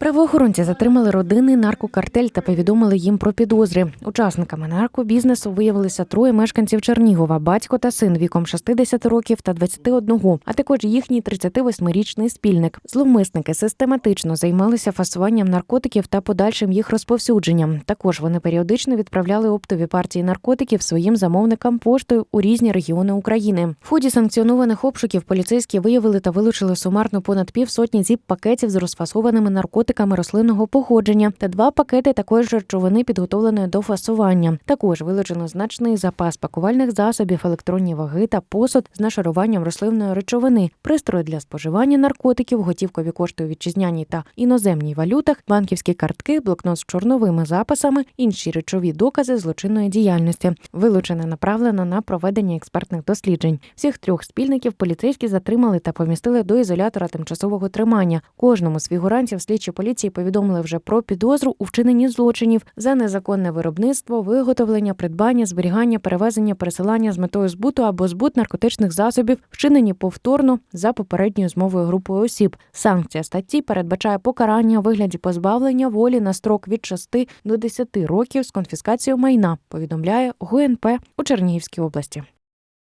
Правоохоронці затримали родинний наркокартель та повідомили їм про підозри. Учасниками наркобізнесу виявилися троє мешканців Чернігова, батько та син віком 60 років та 21, а також їхній 38-річний спільник. Зловмисники систематично займалися фасуванням наркотиків та подальшим їх розповсюдженням. Також вони періодично відправляли оптові партії наркотиків своїм замовникам поштою у різні регіони України. В ході санкціонованих обшуків поліцейські виявили та вилучили сумарно понад півсотні зіп пакетів з розфасованими наркотиками рослинного походження та два пакети такої ж речовини, підготовленої до фасування. Також вилучено значний запас пакувальних засобів, електронні ваги та посуд з нашаруванням рослинної речовини, пристрої для споживання наркотиків, готівкові кошти у вітчизняній та іноземній валютах, банківські картки, блокнот з чорновими записами, інші речові докази злочинної діяльності. Вилучене направлено на проведення експертних досліджень. Всіх трьох спільників поліцейські затримали та помістили до ізолятора тимчасового тримання. Кожному з фігурантів слідчі поліції повідомили вже про підозру у вчиненні злочинів за незаконне виробництво, виготовлення, придбання, зберігання, перевезення, пересилання з метою збуту або збут наркотичних засобів, вчинені повторно за попередньою змовою групою осіб. Санкція статті передбачає покарання у вигляді позбавлення волі на строк від 6 до 10 років з конфіскацією майна. Повідомляє ГУНП у Чернігівській області.